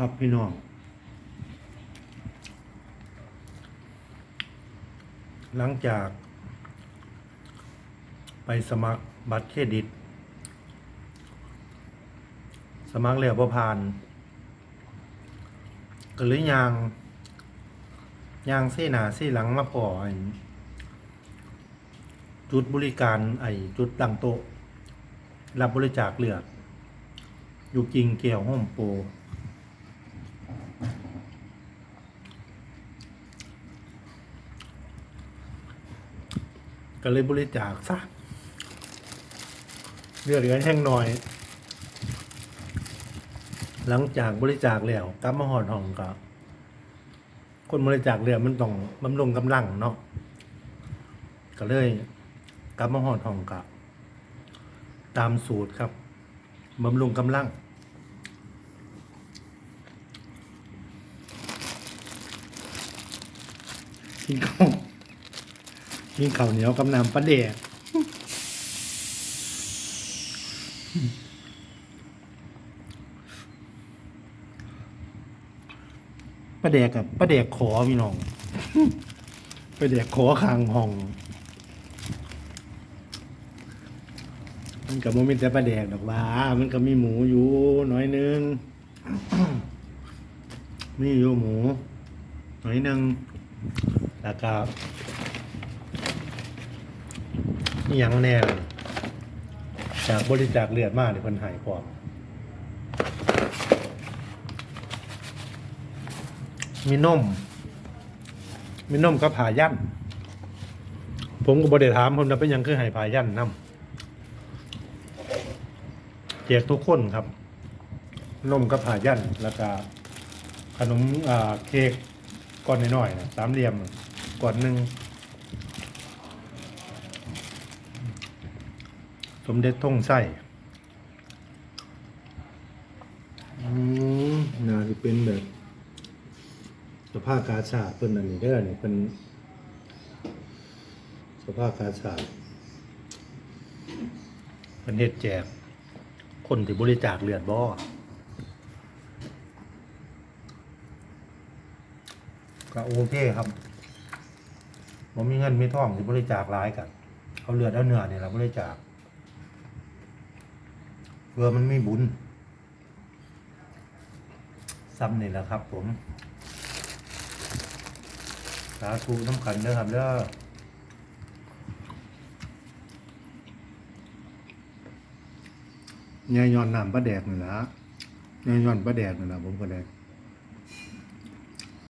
ครับพี่น้องหลังจาก ไปสมัครบัตรเครดิต สมัครแล้วบ่ผ่านก็เลยยางยางเส้หนาเส้หลังมาพอไอจุดบริการไอจุดตั้งโต๊ะรับบริจาคเลือดอยู่กิงเกี่ยวห้อมโปร ก็เลยบริจาคซะเลือดเหลือแห้งหน่อย หลังจากบริจาคแล้วกลับมาหอดห้องก็คนบริจาคเลือดมันต้องบำรุงกำลังเนาะก็เลยกลับมาหอดห้องก็ตามสูตรครับบำรุงกำลัง กินข้าว กินข้าวเหนียวกับน้ำปลาเดกปลาแดกกับปลาแดกขอพี่น้องปลาแดกขอคางห้อง มันกับโมมีแต่ปลาแดกดอกว่า มันก็มีหมูอยู่หน้อยนึงมีอยู่หมูหน่อยนึงแล้วก็ มีหยังแน่เลยจากบริจาคเลือดมากเดี๋ยวเพิ่นหายพร้อมมีนม มีนมกับผายันผมก็บริถามผมนะเป็นยังคือหายผายันนำแจกทุกคนครับ นมกับผายันแล้วก็ขนมอ่าเค้กก้อนน้อยๆนะสามเหลี่ยมก้อนหนึ่ง สมเด็จท่งไส้อืมน่าจะเป็นแบบสภาพกาชาดเป็นอันนี้เด้อนี่เป็นสภาพกาชาดเป็นเฮ็ดแจก คนที่บริจาคเลือดบ่ก็โอเคครับผมมีเงินมีทองที่บริจาคหลายกันเอาเลือดเอาเนื้อเนี่ยเราบริจาค เพื่อมันไม่บุญซ้ำนี่แหละครับ ผม สาธุน้ำขันเด้อครับเด้อเนี่ยย้อนน้ำปลาแดกนี่ละเนี่ยย้อนปลาแดกนี่ละผมก็ได้